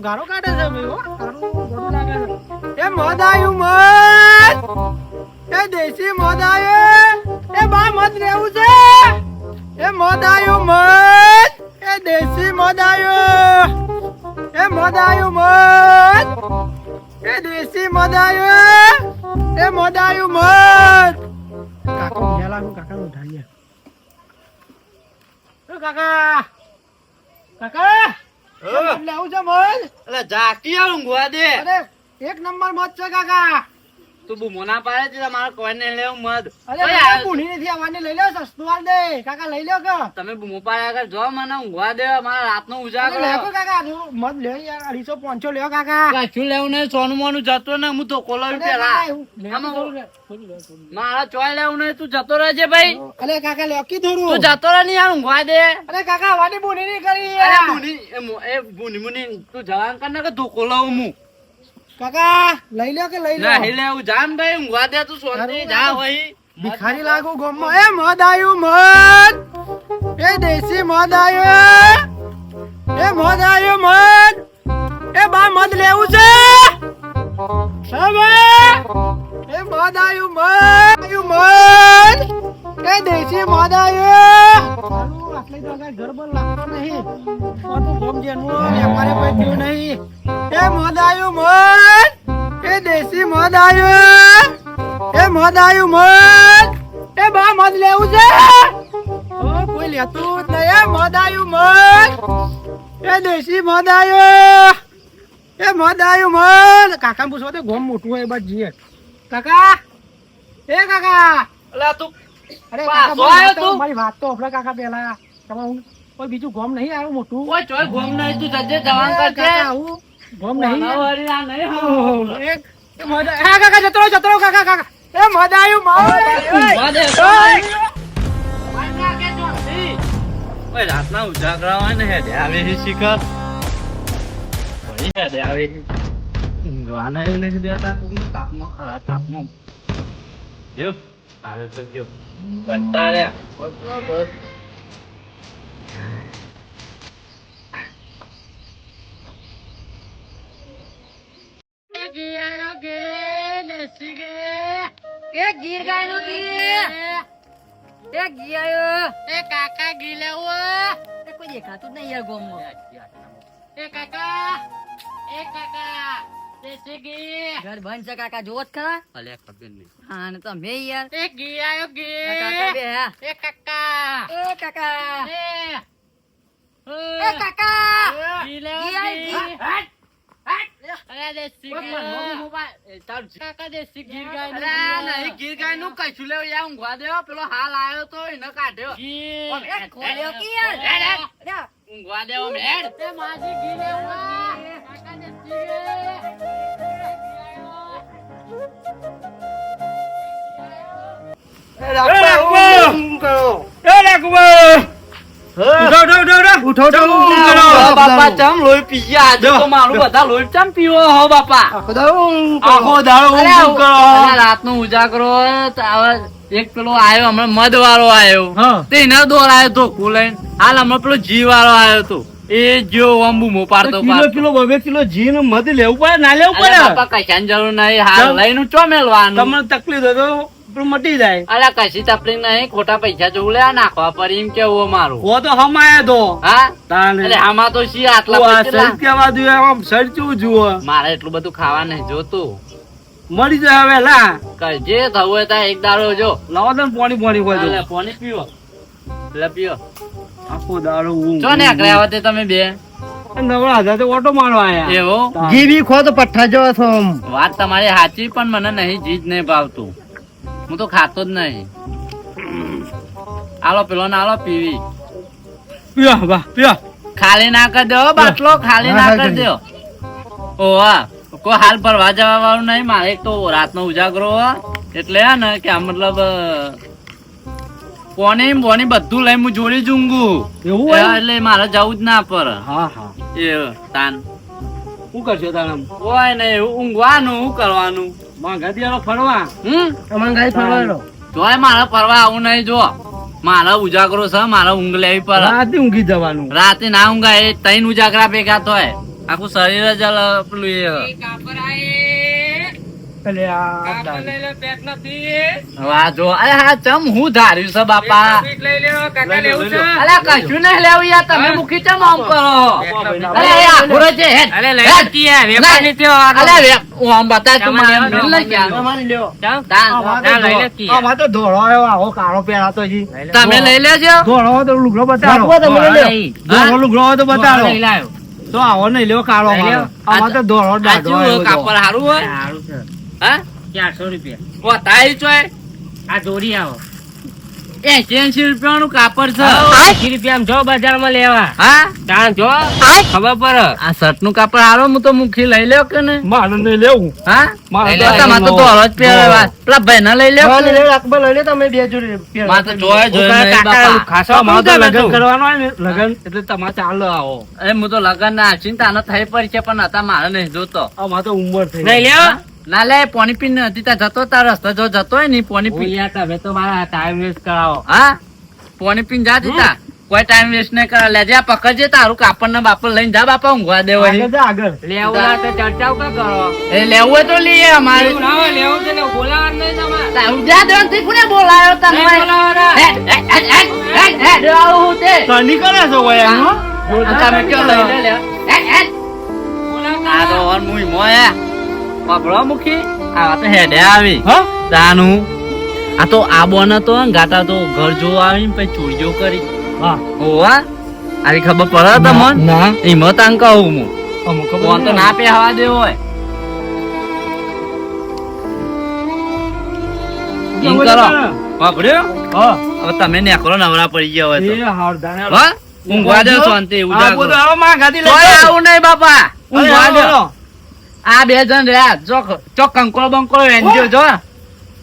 તો ગારો કાઢે છે ભાઈ હો. લાગે એ મોદાયું મત. એ દેશી મધ એ બા મત રહેવું છે. એ મોદાયું મત. એ દેશી મધ એ મોદાયું મત. એ દેશી મધ એ મોદાયું મત. કાકા ઊંઘ્યા લાગુ કાકા ઉઠાડીએ. કાકા. કાકા. લેવું છે મધ એટલે ઝાકી આવ ઊંઘવા દે અરે એક નંબર મત છે કાકા. તું બૂમો ના પાડે છે તમારે કોઈને લેવું મત અરે ઓય કાકા આ- પૂણી નથી આવવાની લઈ લો સસ્તું હાલ દે. કાકા લઈ લો કે? તમે બૂમો પાડ્યા કર જો મને ઊંઘવા દે મારા રાતનો ઉજાગરો. લેકો કાકા જો લે યાર અઢીસો પાંચસો લ્યો કાકા. કશું લેવું નહીં સોનું મોનું જતો ને હું પેલા. મારા ચોય લેવું તું જતો રહેજે ભાઈ. અરે કાકા લ્યો કીધું તું. જતો રહે ને યાર ઊંઘવા દે. અરે કાકા વાની બુની નહીં કરી અરે બુની એ બુની મુની તું જવાન કર ને કે ધોકો લઉં હું. કાકા લઈ લે કે લઈ લો લે હું જાન ભાઈ ઊંઘવા દે તું શાંતિ જા ભાઈ. ભિખારી લાગુ ગોમમાં. એ મદ આયું મદ એ દેશી મદ આયો એ. મદ આયો મદ એ બા મદ લેવું છે? સાબા એ મદ આયું મદ આયું મદ એ દેશી મદ આયો તો કાંઈ ગરબર લાગતો નહીં. આ તો ગોમ જેનું વેપારી કોઈ થયું નહીં. એ મદ આયું એ દેશી મધ આવ્યું એ મધ આવ્યું મધ? એ બા મધ લેવું છે? કોઈ લેતું જ નહીં એ મધ આવ્યું મધ? એ દેશી મધ આયો એ મધ આવ્યું મધ. કાકા પૂછવા તો ગોમ મોટું હોય બસ જીએ કાકા? એ કાકા? એટલે તું અરે કાકા આવ્યો તો-? મારી વાત તો આપણે કાકા પેલા તમે હું કોઈ બીજું ગોમ નહીં આવ્યું મોટું? કોઈ ચોય ગોમ નહીં તું જજે જવાન કરજે. ગોમ નહીં આવ્યું. નહીં. એક કાકા જતો જતો કાકા કાકા એ દે. ઓય! ઓય, રાતના ઉજાગરા હોય ને હેડે આવે છે શિખર હેડે આવે છે. ઊંઘવાના એ નથી દેતા તાપમાં ખરા તાપમાં. જો, આવે તો જો. કંટાળ્યા. બસ, બસ, બસ. એક ગીર ગાયનો ઘી એક ઘી આયો. એ કાકા ઘી લેવો. એ કોઈ દેખાતું નહીં યાર ગોમમાં. એ કાકા એ કાકા દેશી ઘી ઘર બંધ છે કાકા જોવો ખરા. અલે ખબર નહીં. હા ને તમે યાર. એ ઘી આયો કાકા બે એ કાકા. એ કાકા. એ. એ કાકા. ઘી લેવો ઘી આયો, ઘી. ઘી. અરે ગીર ગાય નહીં ગીર કશું લેવું ઊંઘવા દેવો પેલો હાલ આવ્યો તો એને કાઢ્યો ખોલ્યો કે યાર ઊંઘવા દેવો મેડ માજી. હો બાપા ચમ લોહી પી આજે તો મારું બધા લોહી ચમ પીવો હો બાપા? આખો દાડો ઊંઘ કરો. રાતનો ઉજાગરો એક પેલો આયો હમણાં મદ વાળો આયો તે એના દોર તો લઈને હાલ હમણાં પેલો જી વાળો આયો તો. એ જો અંબુ પાડતો કિલો પાડતો. કિલો બબે કિલો જી નું મધ લેવું પડે ના લેવું પડે? બાપા કશાની જરૂર નહીં. હાલ લઈ લઈને ચો મેલવાનું? તમને તકલીફ હોય તો પેલું મટી જાય. અરે કશી તકલીફ નહીં. ખોટા પૈસા જોવું લે નાખવા પર એમ કેવું મારું હો તો હમાય તો હા? તાને આમાં તો શી આટલા તું પૈસા? કેવા દઉં આમ સર જુઓ? મારે એટલું બધું ખાવા નહીં જોતું. મળી જાય હવે લા. જે થવું હોય ત્યાં એક દાડો જો. લાવો તો પાણી પાણી હોય પાણી પીવો. લે પીવો. આખો દાડો. ચો ને આકડે આવતે તમે બે. નવરા હતા તો ઓટો મારવા આયા. એવું? ઘી ખો તો પઠ્ઠા જેવો છો વાત તમારી સાચી પણ મને નહીં જીજ નહીં ભાવતું. હું તો ખાતો જ નહીં. આલો પેલો ના આલો પીવી. પીવા વાહ પીવા ખાલી ના કરી દો બાટલો ખાલી ના કરી દો. ઓવા કોઈ હાલ ભરવા જવા વાળું નહીં મારે એક તો રાતનો ઉજાગરો એટલે હે ને કે આ મતલબ અ, બોની બધું લઈ હું જોડી જ એવું એટલે મારે જવું જ ના પર હા હા. એ તાન. શું કરશો તારે કોઈ નહીં ઊંઘવાનું શું કરવાનું? માંગા દિયાળો ફરવા? હમ? મંગાઈ ફરવાનો. જોય મારે ફરવા આવું નહીં જો. મારા ઉજાગરો છે મારા ઊંઘ લેવી પડે. રાતે ઊંઘી જવાનું. રાતે ના ઊંઘાય એ ત્રણ ઉજાગરા ભેગા થાય. આખું શરીર જ પેલું એ એટલે આ દારૂ. હવે આ જો અરે હા ચમ હું ધાર્યું છે બાપા. અરે કશું નહીં લેવું યાર તમે મૂકી ચમ આમ કરો. અરે આખુરો છે આમ તું મને તો ધોળો આવો કાળો પહેરાતો જી. તમે લઈ લેજો. ધોળો તો લુગડો બતાવો ધોળો લુગડો તો બતાડો. તો આવો નહીં લ્યો કાળો. આમાં તો ધોળો દાઢો કાપડ સારું હારું હોય હા? ચારસો રૂપિયા. ઓ તાઈ ચોય? આ દોરી આવો. એસી એસી રૂપિયાનું કાપડ છે. એસી રૂપિયા જો બજારમાં લેવા. હા? તાણ જો. ખબર પડે. આ શર્ટનું કાપડ હારો હું તો મુખી લઈ લ્યો કે નહીં? મારે નહીં લેવું. હા? મારે તો તમારે ધોળો જ પહેરવા. પેલા ભાઈ ના લઈ લ્યો લઈ નહીં? અકબર લઈ લે, તમે બે જોડે મારે તો જોયે જોયે હું નહીં કાકા બાપા. ખાસો અમારે તો લગ્ન. કરવાનું હોય ને, એટલે તમારે ચાલો આવો. એ હું તો લગન ના ચિંતા ન થઈ પડી છે પણ હતા મારે નહીં જોતો. અમારે તો ઉંમર થઈ નહીં લેવા ના લે પોની પીન નથી ત્યાં જતો તાર રસ્તા જો જતો હોય ને પોની પીન યાર તમે તો મારા ટાઈમ વેસ્ટ કરાવો. હા? પોની પીન જા દીતા કોઈ ટાઈમ વેસ્ટ નહીં કરા લેજે આ પકડજે તારું કાપડ ને બાપડ લઈને જા બાપા ઊંઘવા દેવો આગળ લેવું ના તો ચર્ચાઓ કા કરો. એ લેવું હોય તો લઈએ અમારે. લેવું ના હોય લેવું છે ને બોલાવવાનું નહીં તમારે. તારું જા થી કોને બોલાયો તમે. હે, તે. તની કરે છો ભાઈ એનો? તમે કયો લઈ લે લે. હે, હે. આ તો ઓન મુઈ મોય પકડો મુખી આ તો હેડે આવી. હા? તાનું આ તો આ બોન ને ગાતા તો ઘર જોવા આવી પછી ચોરીઓ કરી. હા. હોવા આની ખબર પડે તમને? ના. હિંમત આમ કહું હું. અમુક ફોન તો ના પહેવા દેવો હોય. એમ કરો. પકડ્યો હા. હવે તમે નેકરો નવરા પડી ગયા હોય તો. હારદાને. હા? ઊંઘવા દો શાંતિ માં ગાદી લઈ આવું નહીં બાપા. ઊંઘવા દો. આ બે જણ રહ્યા. ચોક ચોક કંકોળો બંકોળો વેંજો જો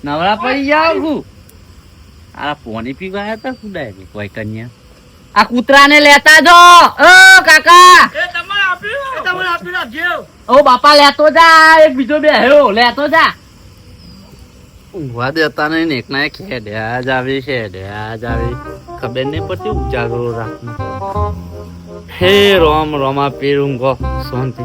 નવરા પડી જાવ હું આ પોની પીવા આવ્યા હતા શું ડાયરી કોઈ કન્યા? આ કૂતરાને લેતા જો. ઓ કાકા. ઓ બાપા લેતો જા. એક બીજો બે હેરો લેતો જા. ઊંઘવા દેતા નહીં એક ના એક હેડ્યા જ આવી છે હેડ્યા જ આવી. ખબર નહીં પડતી ઉજાગરો રાખનું હે રોમ રોમા પીર ઊંઘો. શાંતિ.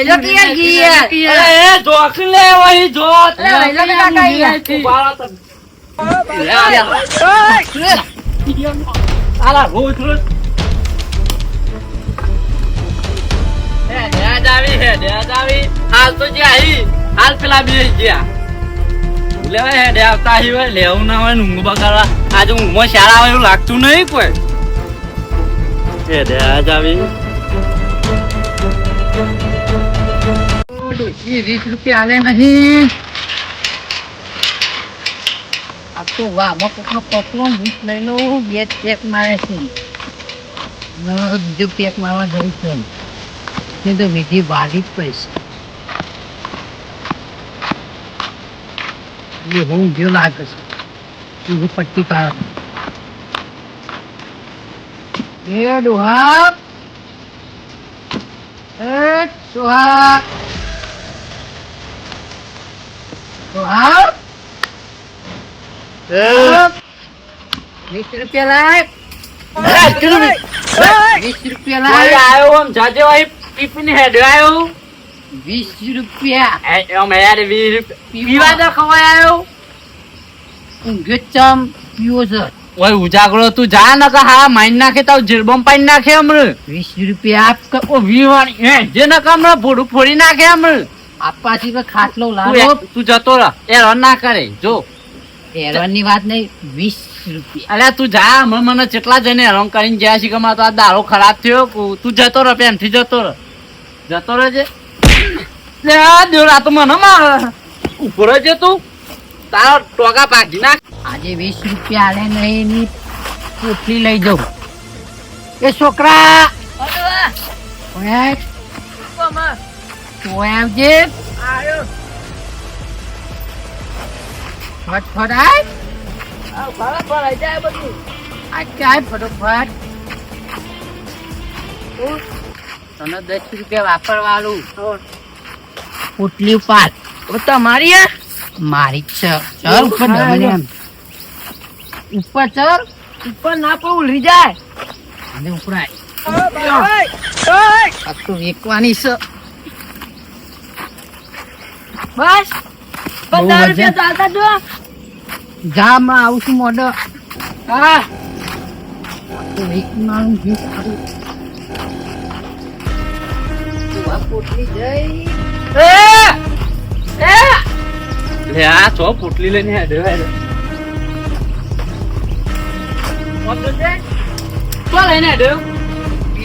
ઓય લઈ લો અરે એ જોખ લે વહી જોત અરે લઈ લો ને કાકા અહીંયા. આલા રોજ રોજ હે ડેજ આવી હે ડેજ આવી. હાલ તો જે આવી હાલ પેલા બે ગયા લેવાય હે ડે આવતા આવી હોય લેવું ના હોય ઊંઘ બગાડવા. આજે ઊંઘમાં શાળા આવે એવું લાગતું નહીં કોઈ. હે ડેજ આવી. છે. બીજો વાલી પૈસા. હું ગયો લાગે છે પટ્ટી પાડ. એ ડોહા. એ ડોહા ડોહા વીસ રૂપિયા લાય. વીસ રૂપિયા લાય. આવ્યો આમ જાજે વાહી પીપીને હેડ આવ્યો વીસ રૂપિયા. આમ યાર વીસ રૂપિયા પીવા. તો ખવાય આવ્યો ઊંઘ્યો ચમ પીવો છે. ઓય ઉજાગરો તું જા ન કે હા માઈન નાખે તો જીરબમ પાઈ નાખે હમણે. વીસ રૂપિયા આપ ક- ઓ વીવાણી હે જે ન કામ ભોડું ફોડી નાખે હમણે. આપવાથી તો ખાટલો લાવો. તું જતો રહ. એ રન ના કરે. જો. હેરવાની વાત નહીં વીસ રૂપિયા. અલ્યા તું જા. હમણાં મને કેટલા જઈને હેરાન કરીને ગયા છે કે મારો તો આ દારો ખરાબ થયો. તું જતો રહ પેનથી જતો રહ. જતો રહેજે. દેવડા તો મને મારે. ઊભો રહેજે તું. તારો ટોકા ભાગી નાખ. આજે વીસ રૂપિયા આલે નહીં એની પોટલી લઈ જાઉં. એ છોકરા! ઓય આય. ઓય આવજે ફટફટ આય આ ક્યાંય ફટોફટ તને દસ રૂપિયા વાપરવાનું પોટલી ઉપાડ તમારી મારી જ છે. ચલ ઉપર ઉપર ચલ. ઉપર ના પણ ઉલરી જાય. અને ઉપરાય. વેકવાની છે. બસ. પંદર રૂપિયા તો ચાલતા જો જા માં આવું છું મોઢો હા. તો વેકવાનું જે સારું. તું આ પોટલી લઈને હેડે હેડે. તો લઈને હેડ્યો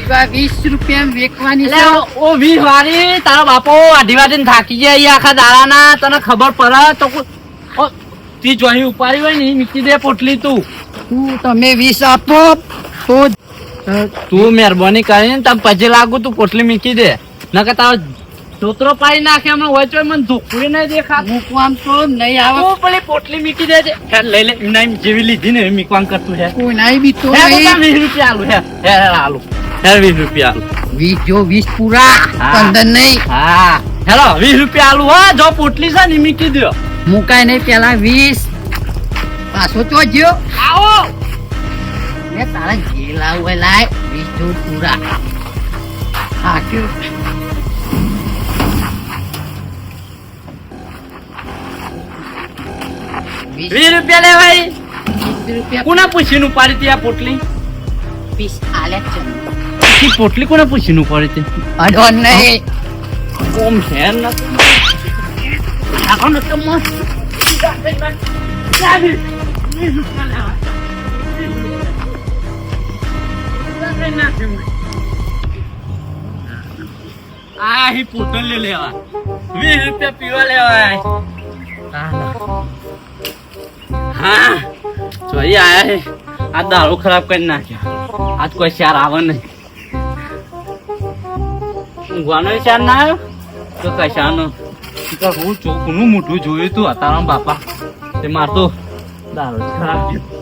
પીવા વીસ રૂપિયા વેકવાની ઓ- ઓ વીસ વાળી તારો બાપો આધી વાટીને થાકી જાય આખા દાડાના તને ખબર પડે તો તી જોઈ ઉપાડી હોય ને ઈ દે પોટલી તું. તું તમે વીસ આપો તો તું મહેરબાની કરીને તમે પછી લાગુ તું પોટલી મીકી દે. નકર તારો ચોતરો પાડી નાખે હમણાં હોય તો મને ધોકડી નહીં દેખા મૂકવામ તો નહીં આવે. તું પેલી પોટલી મીકી દેજે હેડ લઈ લે નહીં જેવી લીધી ને મીકવામ મૂકવાનું કરતું છે. કોઈ નહીં બી તો વીસ રૂપિયા આલુ હે હે આલું વીસ રૂપિયા. વીસ જો વીસ પૂરા પંદર નહીં. હા. હેલો વીસ રૂપિયા આલુ હા જો પોટલી છે ને મીકી દો મુકાય નહીં પેલા વીસ. પાછો તો જ્યો. આવો. મેં તારા જે લાવું લાય. વીસ જો પૂરા. હાક્યું વીસ. વીસ રૂપિયા વીસ રૂપિયા. કોના પૂછીને ઉપાડી હતી આ પોટલી? વીસ આલે છે. ઈ પોટલી કોને પૂછીને ઉપાડી હતી અઢો નહીં. ઓમ શેર નથી આખો નતો મસ્ત. આ હી પોટલી લેવા. વીસ રૂપિયા પીવા લેવાય. હા જોઈ આયા હે આ દારૂ ખરાબ કરી નાખ્યો. આજ કોઈ ચાર આવે નહીં. ઊંઘવાનો વિચાર ના આવ્યો? તો કશાનો હું ચોકનું મોઢું જોયું તું અતારા બાપા. તે મારતો દારૂ ખરાબ થયો.